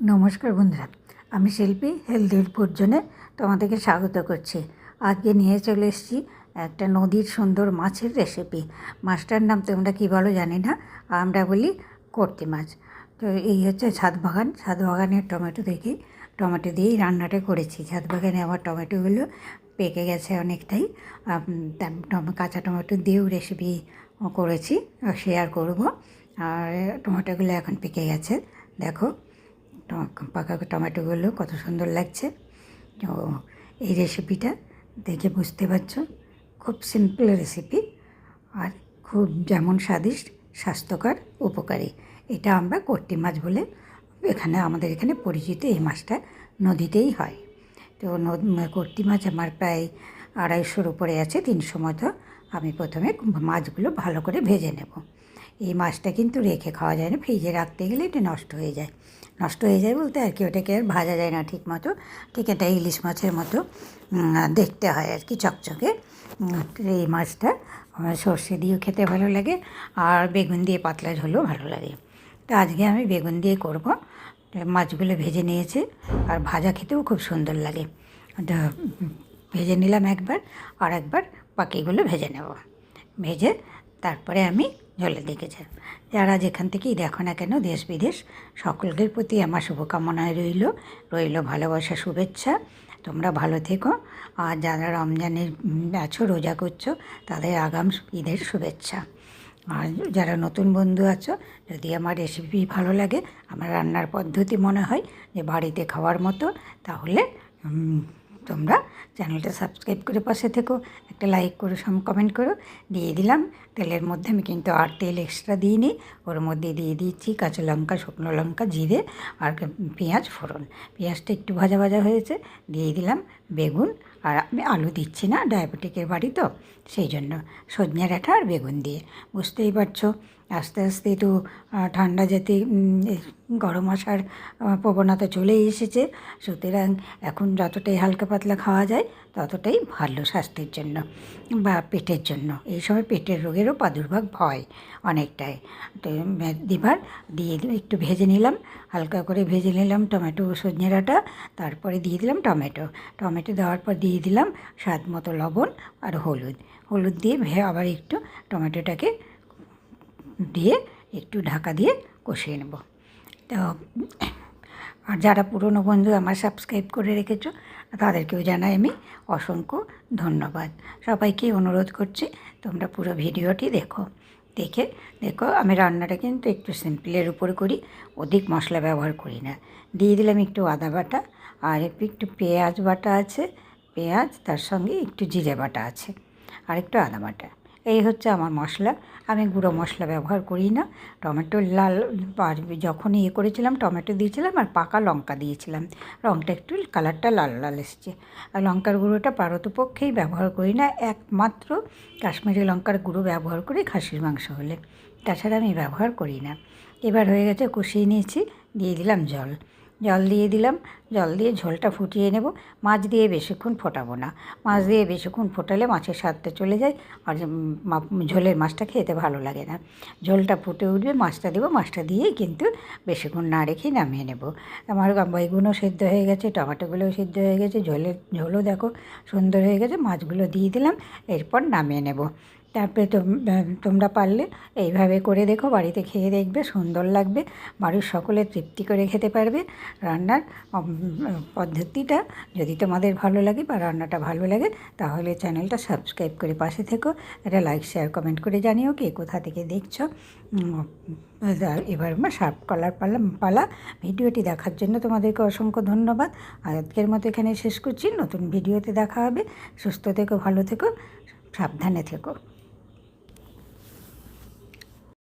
নমস্কার বন্ধুরা, আমি শিল্পী হেলদির ভোজনে তোমাদেরকে স্বাগত করছি। আজকে নিয়ে চলে এসেছি একটা নদীর সুন্দর মাছের রেসিপি মাছটার নাম তোমরা কী বলো জানি না, আমরা বলি কর্তি মাছ। তো এই হচ্ছে ছাদ বাগান। ছাদ বাগানের টমেটো দেখি। টমেটো দিয়েই রান্নাটা করেছি। ছাদ বাগানে আমার টমেটোগুলো পেকে গেছে অনেকটাই। কাঁচা টমেটো দিয়েও রেসিপি করেছি। শেয়ার করব। আর টমেটোগুলো এখন পেকে গেছে। দেখো। পাকা টমেটোগুলো কত সুন্দর লাগছে। তো এই রেসিপিটা দেখে বুঝতে পারছ, খুব সিম্পল রেসিপি আর খুব যেমন স্বাদিষ্ট, স্বাস্থ্যকর, উপকারী। এটা আমরা কর্তি মাছ বলে এখানে, আমাদের এখানে পরিচিত এই মাছটা নদীতেই হয়। তো কর্তি মাছ আমার প্রায় আড়াইশোর উপরে আছে, তিনশো মতো। আমি প্রথমে মাছগুলো ভালো করে ভেজে নেব। এই মাছটা কিন্তু রেখে খাওয়া যায় না, ফ্রিজে রাখতে গেলে এটা নষ্ট হয়ে যায়। নষ্ট হয়ে যায় বলতে আর কি, ওটাকে আর ভাজা যায় না ঠিক মতো। ঠিক এটা ইলিশ মাছের মতো দেখতে হয় আর কি চকচকে। এই মাছটা আমার সর্ষে দিয়েও খেতে ভালো লাগে আর বেগুন দিয়ে পাতলা ঝোলও ভালো লাগে। তো আজকে আমি বেগুন দিয়ে করব। মাছগুলো ভেজে নিয়েছি আর ভাজা খেতেও খুব সুন্দর লাগে। ভেজে নিলাম একবার আর একবার বাকিগুলো ভেজে নেব। ভেজে তারপরে আমি জলে দিকে যাব যারা যেখান থেকেই দেখো না কেন, দেশ বিদেশ সকলের প্রতি আমার শুভকামনায় রইল। রইল ভালোবাসা, শুভেচ্ছা। তোমরা ভালো থেকো। আর যারা রমজানের আছো, রোজা করছ, তাদের আগাম ঈদের শুভেচ্ছা। আর যারা নতুন বন্ধু আছো, যদি আমার রেসিপি ভালো লাগে, আমার রান্নার পদ্ধতি মনে হয় যে বাড়িতে খাওয়ার মতো, তাহলে তোমরা চ্যানেলটা সাবস্ক্রাইব করে পাশে থেকো, একটা লাইক করো, সম কমেন্ট করো। দিয়ে দিলাম, তেলের মধ্যে আমি কিন্তু আর তেল এক্সট্রা দিইনি, ওর মধ্যে দিয়ে দিচ্ছি কাঁচা লঙ্কা, শুকনো লঙ্কা, জিরে আর পেঁয়াজ ফোড়ন। পেঁয়াজটা একটু ভাজা ভাজা হয়েছে, দিয়ে দিলাম বেগুন। আর আমি আলু দিচ্ছি না, ডায়াবেটিকের বাড়ি তো, সেই জন্য সজনে ডাঁটা আর বেগুন দিয়ে। বুঝতেই পারছ? আস্তে আস্তে আহ, ঠান্ডা যেতে গরম আসার প্রবণতা চলেই এসেছে। সুতরাং এখন যতটাই হালকা পাতলা খাওয়া যায় ততটাই ভালো স্বাস্থ্যের জন্য বা পেটের জন্য। এই সময় পেটের রোগেরও প্রাদুর্ভাব হয় অনেকটাই। তো এবার দিয়ে একটু ভেজে নিলাম হালকা করে ভেজে নিলাম টমেটো সজনে ডাঁটা তারপরে দিয়ে দিলাম টমেটো। টমেটো দেওয়ার পর দিয়ে দিলাম স্বাদ মতো লবণ আর হলুদ। হলুদ দিয়ে আবার একটু টমেটোটাকে দিয়ে একটু ঢাকা দিয়ে কষিয়ে নেব। তো, আর যারা পুরনো বন্ধু আমার সাবস্ক্রাইব করে রেখেছো, তাদেরকেও জানাই আমি অসংখ্য ধন্যবাদ। সবাইকে অনুরোধ করছি, তোমরা পুরো ভিডিওটি দেখো। দেখে দেখো, আমি রান্নাটা কিন্তু একটু সিম্পলের উপর করি, অধিক মশলা ব্যবহার করি না। দিয়ে দিলাম একটু আদা বাটা, আর একটু পেঁয়াজ বাটা আছে, পেঁয়াজ, তার সঙ্গে একটু জিরে বাটা আছে, আর একটু আদা বাটা। এই হচ্ছে আমার মশলা। আমি গুঁড়ো মশলা ব্যবহার করি না। টমেটো লাল যখন ইয়ে করেছিলাম, টমেটো দিয়েছিলাম আর পাকা লঙ্কা দিয়েছিলাম। রঙটা একটু কালারটা লাল লাল এসছে। আর লঙ্কার গুঁড়োটা পারতপক্ষেই ব্যবহার করি না। একমাত্র কাশ্মীরি লঙ্কার গুঁড়ো ব্যবহার করি খাসির মাংস হলে। তাছাড়া আমি ব্যবহার করি না। এবার হয়ে গেছে কষিয়ে নিয়েছি, দিয়ে দিলাম জল। জল দিয়ে দিলাম। জল দিয়ে ঝোলটা ফুটিয়ে নেব। মাছ দিয়ে বেশিক্ষণ ফোটাবো না। মাছ দিয়ে বেশিক্ষণ ফোটালে মাছের স্বাদটা চলে যায় আর ঝোলের মাছটা খেতে ভালো লাগে না। ঝোলটা ফুটে উঠবে, মাছটা দেবো। মাছটা দিয়েই কিন্তু বেশিক্ষণ না রেখেই নামিয়ে নেব। আমার বেগুনও সেদ্ধ হয়ে গেছে, টমেটোগুলোও সেদ্ধ হয়ে গেছে, ঝোলের ঝোলও দেখো সুন্দর হয়ে গেছে। মাছগুলো দিয়ে দিলাম, এরপর নামিয়ে নেব। তারপরে তোম- তোমরা পারলে এইভাবে করে দেখো, বাড়িতে খেয়ে দেখবে, সুন্দর লাগবে, বাড়ির সকলে তৃপ্তি করে খেতে পারবে। রান্নার পদ্ধতিটা যদি তোমাদের ভালো লাগে বা রান্নাটা ভালো লাগে, তাহলে চ্যানেলটা সাবস্ক্রাইব করে পাশে থেকো। এটা লাইক, শেয়ার, কমেন্ট করে জানিও কে কোথা থেকে দেখছ। এবার আমার সার্ভ করার পালা পালা। ভিডিওটি দেখার জন্য তোমাদেরকে অসংখ্য ধন্যবাদ। আজকের মতো এখানে শেষ করছি। নতুন ভিডিওতে দেখা হবে। সুস্থ থেকো, ভালো থেকো, সাবধানে থেকো।